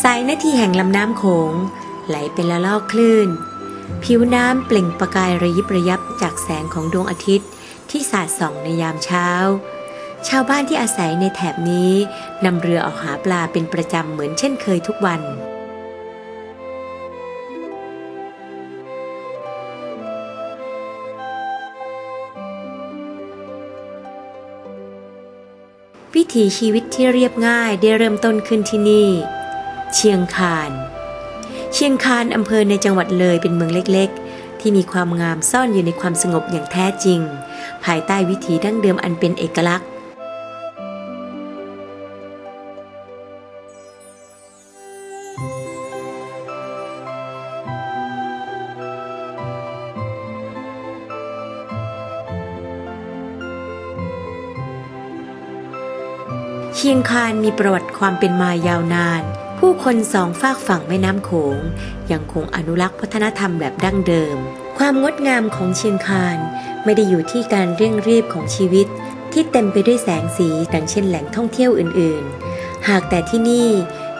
สายนาทีแห่งลำน้ำโขงไหลเป็นละลอกคลื่น ผิวน้ำเปล่งประกายระยิบระยับจากแสงของดวงอาทิตย์ที่สาดส่องในยามเช้า ชาวบ้านที่อาศัยในแถบนี้นำเรือออกหาปลาเป็นประจำเหมือนเช่นเคยทุกวัน วิถีชีวิตที่เรียบง่ายได้เริ่มต้นขึ้นที่นี่ เชียงคาน เชียงคานอำเภอในจังหวัดเลยเป็นเมืองเล็กๆ ที่มีความงามซ่อนอยู่ในความสงบอย่างแท้จริง ภายใต้วิถีดั้งเดิมอันเป็นเอกลักษณ์เชียงคานมีประวัติความเป็นมายาวนาน ผู้คนสองฝากฝั่งแม่น้ำโขง ยังคงอนุรักษ์วัฒนธรรมแบบดั้งเดิม ความงดงามของเชียงคานไม่ได้อยู่ที่การเร่งรีบของชีวิต ที่เต็มไปด้วยแสงสีดังเช่นแหล่งท่องเที่ยวอื่นๆ หากแต่ที่นี่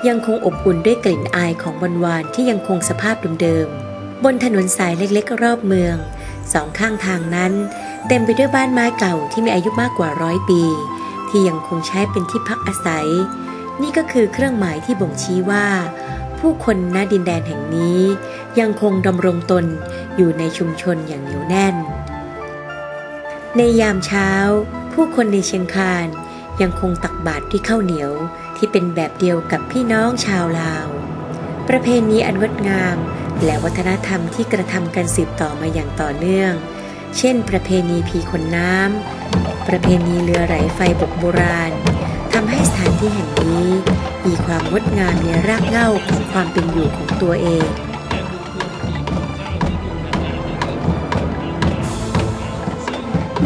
ยังคงอบอุ่นด้วยกลิ่นอายของวันวานที่ยังคงสภาพเดิมๆ บนถนนสายเล็กๆ รอบเมือง สองข้างทางนั้น เต็มไปด้วยบ้านไม้เก่าที่มีอายุมากกว่าร้อยปี ที่ยังคงใช้เป็นที่พักอาศัย นี่ก็คือเครื่องหมายที่บ่งชี้ว่า ผู้คนณดินแดนแห่งนี้ ยังคงดำรงตนอยู่ในชุมชนอย่างเหนียวแน่น ในยามเช้า ผู้คนในเชียงคานยังคงตักบาตรด้วยข้าวเหนียวที่เป็นแบบเดียวกับพี่น้องชาวลาว ประเพณีอันงดงาม และวัฒนธรรมที่กระทำกันสืบต่อมาอย่างต่อเนื่อง เช่น ประเพณีผีขนน้ำประเพณีเรือไหลไฟบกโบราณานที่แห่งนี้มีความงดงามในรากเหง้าของความเป็นอยู่ของตัวเอง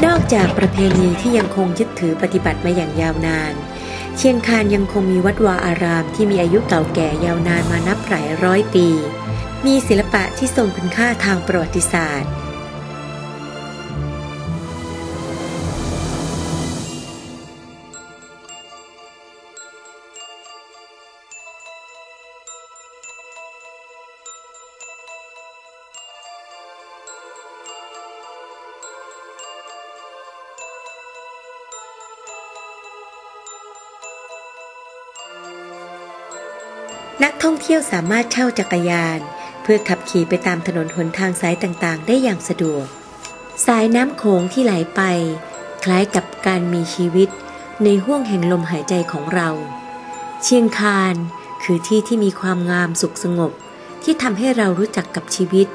นอกจากประเพณีที่ยังคงยึดถือปฏิบัติมาอย่างยาวนาน เชียงคานยังคงมีวัดวาอารามที่มีอายุเก่าแก่ยาวนานมานับหลายร้อยปี มีศิลปะที่ทรงคุณค่าทางประวัติศาสตร์ นักท่องเที่ยวสามารถเช่าจักรยาน เพื่อขับขี่ไปตามถนนหนทางสายต่างๆ ได้อย่างสะดวก สายน้ำโขงที่ไหลไป คล้ายกับการมีชีวิต ในห้วงแห่งลมหายใจของเรา เชียงคานคือที่ที่มีความงามสุขสงบ ที่ทำให้เรารู้จักกับชีวิต